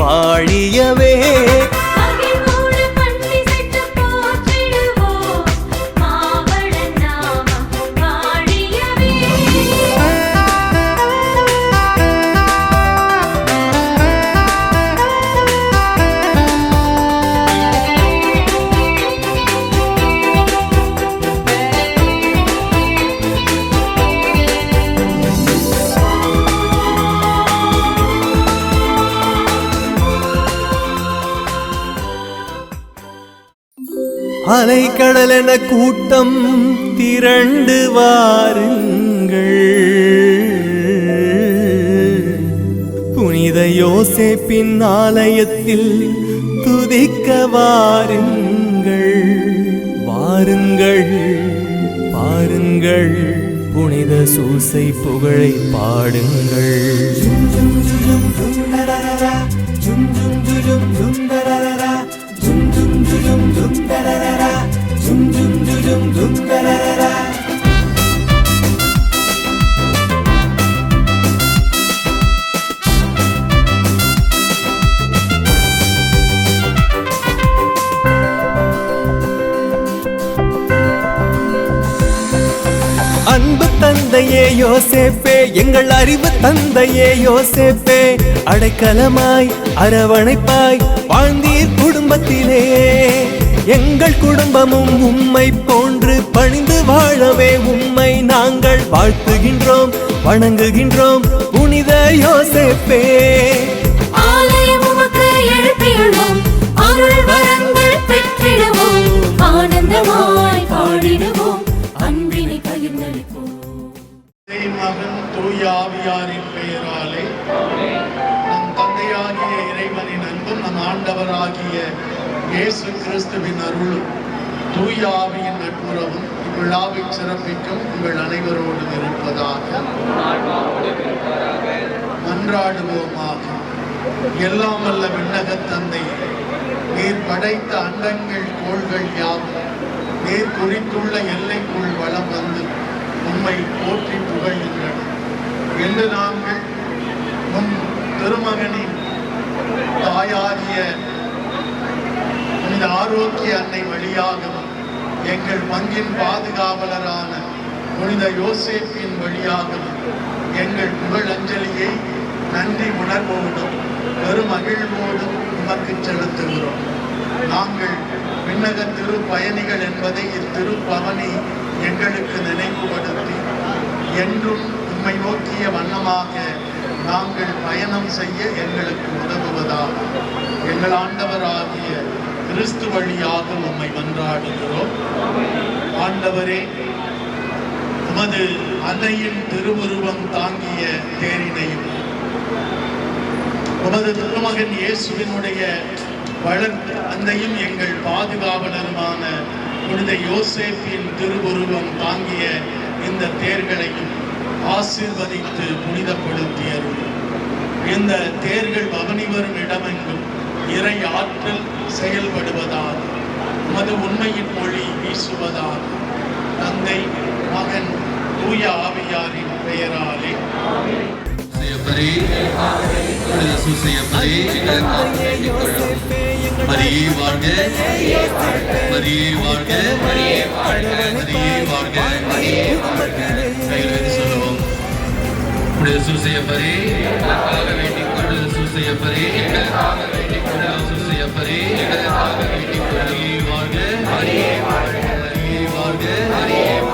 வாழியவே அலைக்கடல் என கூட்டம் திரண்டு வாருங்கள். புனித யோசேப்பின் ஆலயத்தில் துதிக்க வாருங்கள். வாருங்கள் பாருங்கள் புனித சூசை புகழை பாடுங்கள். அன்பு தந்தையே யோசேப்பே எங்கள் அறிவு தந்தையே யோசேப்பே அடைக்கலமாய் அரவணைப்பாய் வாழ்ந்தீர் குடும்பத்திலே. எங்கள் குடும்பமும் உம்மை போன்று பணிந்து வாழவே உம்மை நாங்கள் வாழ்த்துகின்றோம் வணங்குகின்றோம். புனித யோசேப்பே. ஆலயம் உமக்கு எழுப்பியுள்ளோம். அருள் வரங்கள் பெற்றிடுவோம். ஆனந்தமாய் பாடிடுவோம். அன்பினை பகிர்ந்தளிப்போம். மகன் தூய ஆவியாரின் பெயராலே நம் தந்தையாகிய இறைவனின் அன்பும் நம் ஆண்டவராகிய இயேசு கிறிஸ்துவின் அருளும் தூய ஆவியின் நட்புறவும் இவ்விழாவை சிறப்பிக்கும் உங்கள் அனைவரோடும் இருப்பதாக மன்றாடுவோமாக. எல்லாம் அல்ல விண்ணகத் தந்தை நீர் படைத்த அண்டங்கள் கோள்கள் யாவும் நீர் குறித்துள்ள எல்லைக்குள் வளம் வந்து உம்மை போற்றி புகழ்கின்றன. என்று நாங்கள் உம் திருமகனின் தாயாகிய இந்த ஆரோக்கிய அன்னை வழியாகவும் எங்கள் பங்கின் பாதுகாவலரான புனித யோசேப்பின் வழியாகவும் எங்கள் புகழஞ்சலியை நன்றி உணர்வோடும் பெருமகிழ்வோடும் உமக்கு செலுத்துகிறோம். நாங்கள் விண்ணக திரு பயணிகள் என்பதை இத்திருப்பவனி எங்களுக்கு நினைவுபடுத்தி என்றும் உம்மை நோக்கிய வண்ணமாக நாங்கள் பயணம் செய்ய எங்களுக்கு உதவுவதாக. எங்கள் ஆண்டவராகிய கிறிஸ்து வழியாக உம்மை மன்றாடுகிறோம். ஆண்டவரே உமது அன்னையின் திருவுருவம் தாங்கிய தேரினையும் உமது திருமகன் இயேசுவினுடைய வளர்த்த அன்னையும் எங்கள் பாதுகாவலருமான புனித யோசேப்பின் திருவுருவம் தாங்கிய இந்த தேர்களையும் ஆசீர்வதித்து புனிதப்படுத்தியருள் இந்த தேர்கள் பவனி வரும் இடமெங்கும் இறை ஆற்றல் செயல்படுவதால் உமது உண்மையின் மொழி வீசுவதால் தந்தை மகன் தூய ஆவியாரின் பெயராலே மரியே வாழ்க சூசையப்படி எங்களுக்காக மரியே வாழ்க மரியே வாழ்க மரியே வாழ்க கையில் வைத்து சொல்லுவோம் புனித சூசையப்படி எங்களுக்காக வேண்டிக் கொள்ளும் சூசையப்படி எங்களுக்காக வேண்டிக் கொள்ளும் சூசையப்படி எங்களுக்காக வேண்டிக் கொள்ளும் வாழ்க. மரியே வாழ்க. மரியே வாழ்க.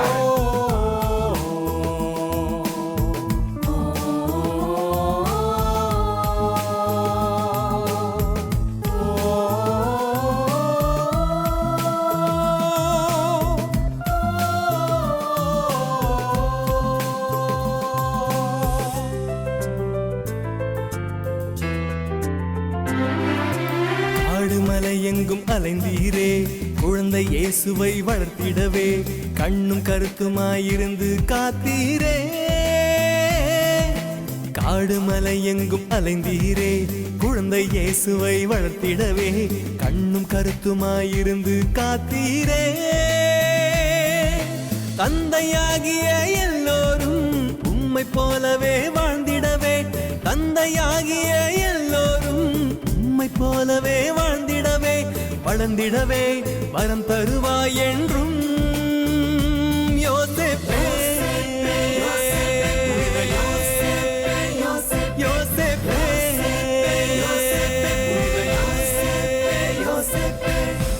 மலை எங்கும் அலைந்தீரே குழந்தை இயேசுவை வளர்த்திடவே கண்ணும் கருத்துமாயிருந்து காத்தீரே. காடு மலை எங்கும் அலைந்தீரே குழந்தை இயேசுவை வளர்த்திடவே கண்ணும் கருத்துமாயிருந்து காத்தீரே. தந்தையாகிய எல்லோரும் உம்மை போலவே வாழ்ந்திடவே தந்தையாகிய எல்லோரும் உம்மை போலவே வாழ்ந்திட வளர்ந்திடவே வரம் தருவாய் என்றும் யோசேப்பே.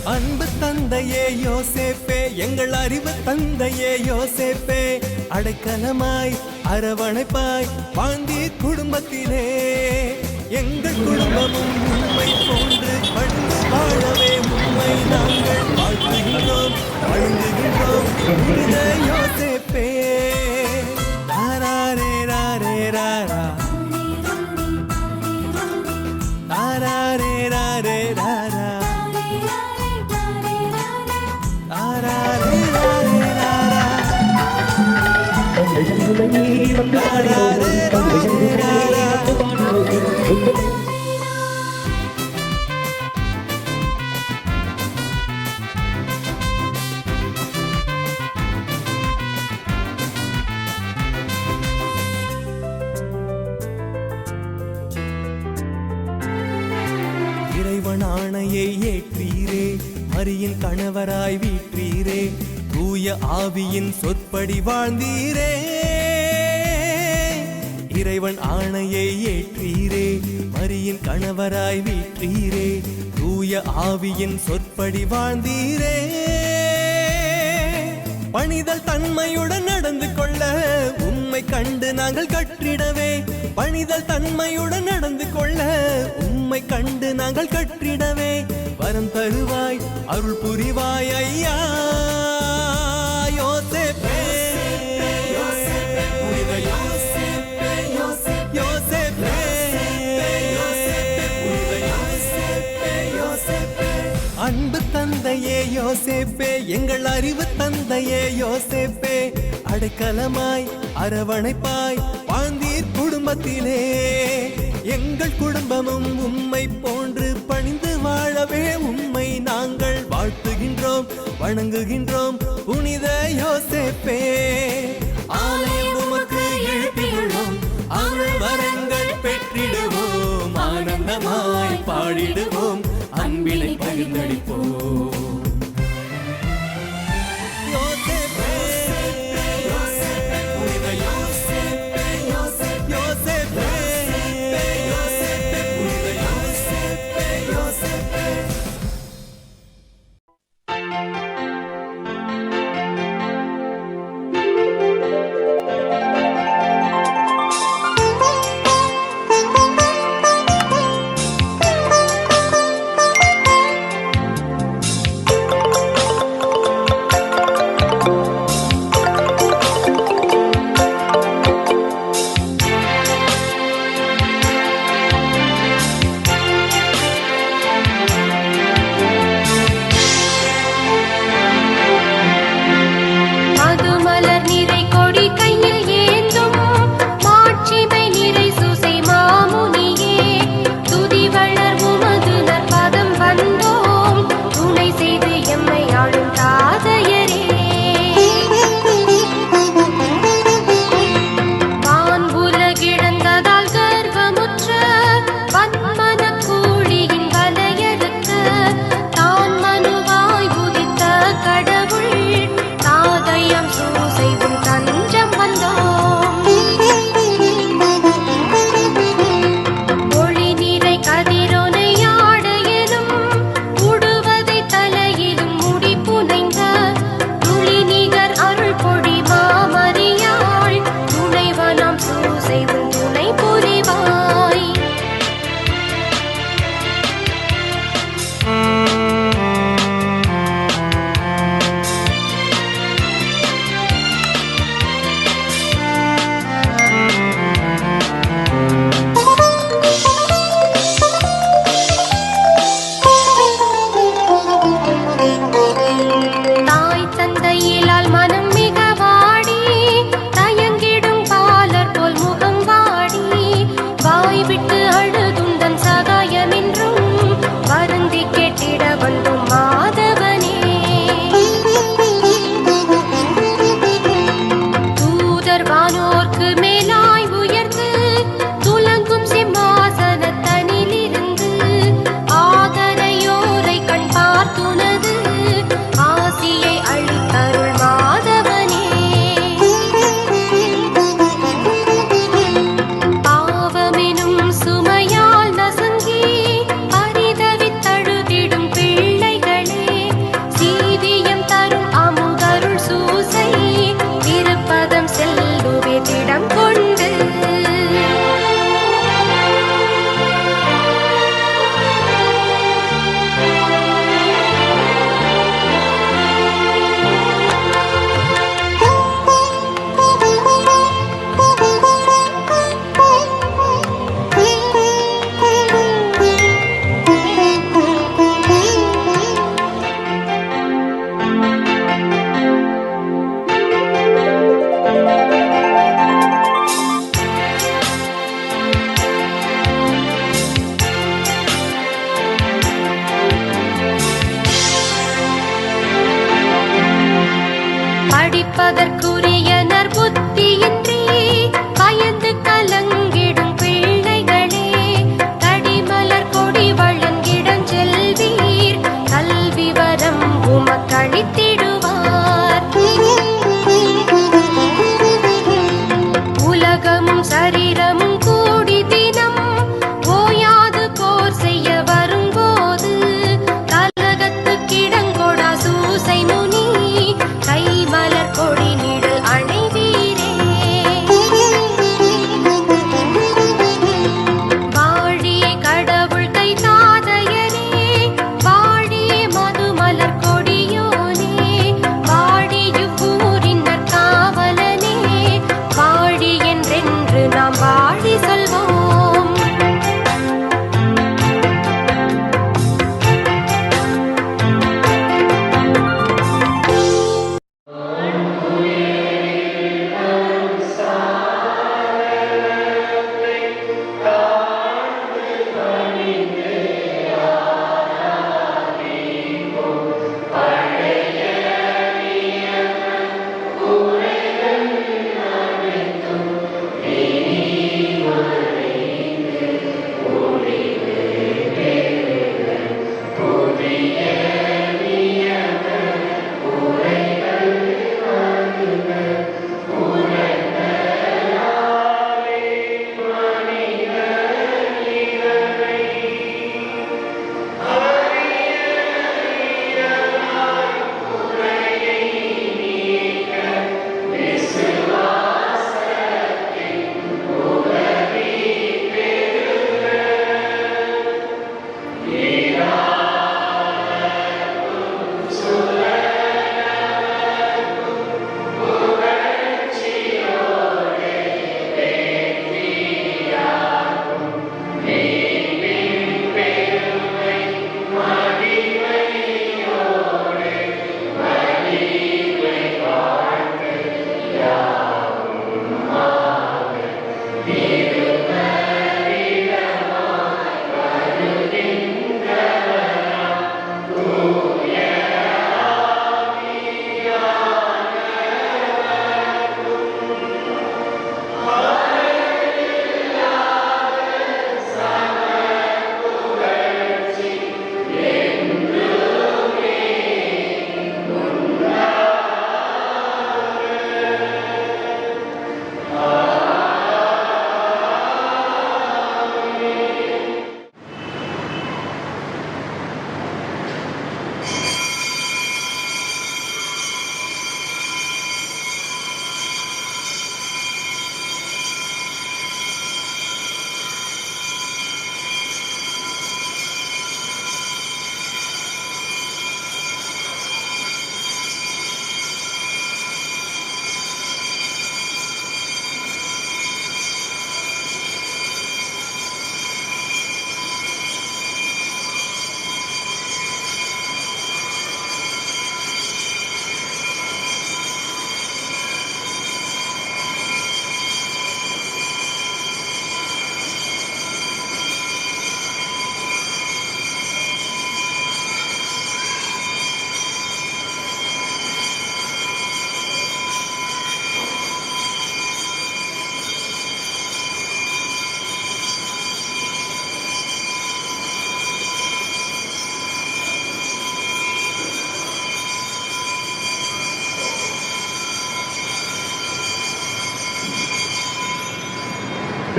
அன்பு தந்தையே யோசேப்பே. எங்கள் அறிவு தந்தையே யோசேப்பே. அடைக்கலமாய் அரவணைப்பாய் வாழ்ந்தீர் குடும்பத்திலே. எங்கள் குடும்பமும் உண்மை போன்று பணிந்து வாழவே உண்மை நாங்கள் வாழ்த்துகின்றோம் வாழ்ந்துகின்றோம் யோசே ஆணையை ஏற்றீரே மரியின் கணவராய் வீற்றீரே தூய ஆவியின் சொற்படி வாழ்ந்தீரே. இறைவன் ஆணையை ஏற்றீரே மரியின் கணவராய் வீற்றீரே தூய ஆவியின் சொற்படி வாழ்ந்தீரே. பணிதல் தன்மையுடன் நடந்து கொள்ள உம்மை கண்டு நாங்கள் கற்றிடவே. பணிதல் தன்மையுடன் நடந்து கொள்ள உம்மை கண்டு நாங்கள் கற்றிடவே. வரம் தருவாய் அருள் புரிவாய் ஐயா. யோசேப்பே. அன்பு தந்தையே யோசேப்பே. எங்கள் அறிவு தந்தையே யோசேப்பே. அடைக்கலமாய் அரவணைப்பாய் வாழ்ந்தீர் குடும்பத்திலே. எங்கள் குடும்பமும் உம்மை போன்று பணிந்து வாழவே உம்மை நாங்கள் வாழ்த்துகின்றோம் வணங்குகின்றோம் புனித யோசேப்பே. ஆலயம் உமக்கு எழுப்பியுள்ளோம் வரங்கள் பெற்றிடுவோம் ஆனந்தமாய் பாடிடுவோம் அன்பினை பகிர்ந்தளிப்போம். தாய் தந்தையிலால்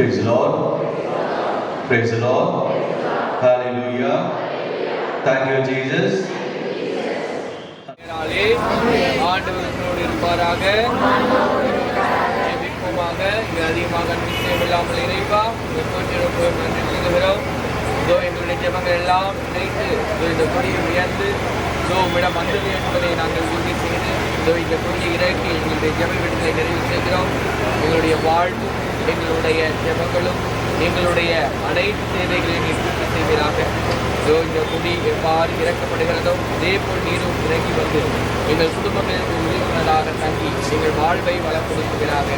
Praise the Lord. Praise the Lord. Hallelujah. Thank you, Jesus. ஆண்டவர்களோடு இருப்பாராக ஜெபிப்போமாக இங்கு அதிகமாக நிச்சயம் இல்லாமல் இறைவா நன்றி செலுத்துகிறோம் இதோ எங்களுடைய ஜெபங்கள் எல்லாம் நினைத்து இந்த கொடியை உயர்ந்து இதோ உம்மிடம் வந்தது என்பதை நாங்கள் உறுதி செய்து இதோ இந்த கொடியை இறக்கி எங்களுடைய ஜெப விடுதலை நிறைவு செய்கிறோம் எங்களுடைய வாழ்வு எங்களுடைய ஜெபங்களும் எங்களுடைய அனைத்து தேவைகளையும் நீர் செய்வீராக. இதோ இந்த குடி எவ்வாறு இறக்கப்படுகிறதோ அதே போல் நீரும் இறங்கி வந்து எங்கள் குடும்பங்களுக்கு உறுதியுள்ளதாக தங்கி எங்கள் வாழ்வை வளப்படுத்துகிறாக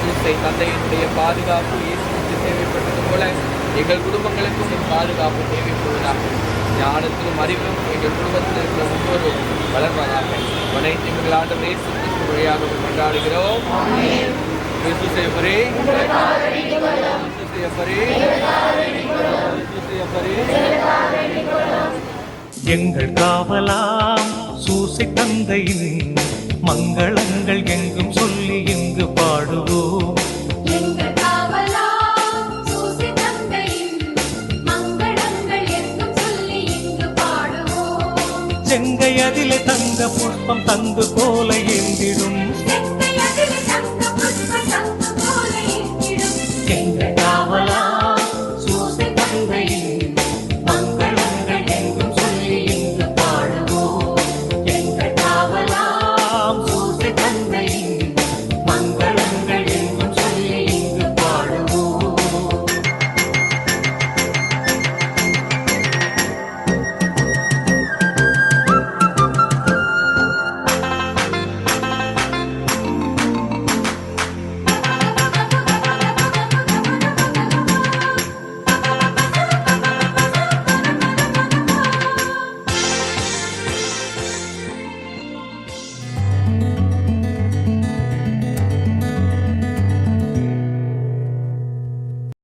சூசை தந்தையினுடைய பாதுகாப்பு இயேசுக்கு தேவைப்பட்டது போல எங்கள் குடும்பங்களுக்கும் என் பாதுகாப்பு தேவைப்படுவதாக. ஞானத்திலும் அறிவிலும் எங்கள் குடும்பத்தில் இருக்கிற ஒவ்வொருவரும் வளர்வதாக அனைத்து எங்கள் ஆண்டு இயேசு வழியாக கொண்டாடுகிறோம் சேவரே இயேசு சேவரே எங்கள் காவலாம் சூசை தந்தையின் மங்களங்கள் எங்கும் சொல்லி இங்கு பாடுவோம். எங்கள் காவலாம் சூசி தந்தையின் மங்களங்கள் எங்கும் சொல்லி இங்கு பாடுவோம். செங்கை அதிலே தங்க புஷ்பம் தங்க போல எங்கிடும்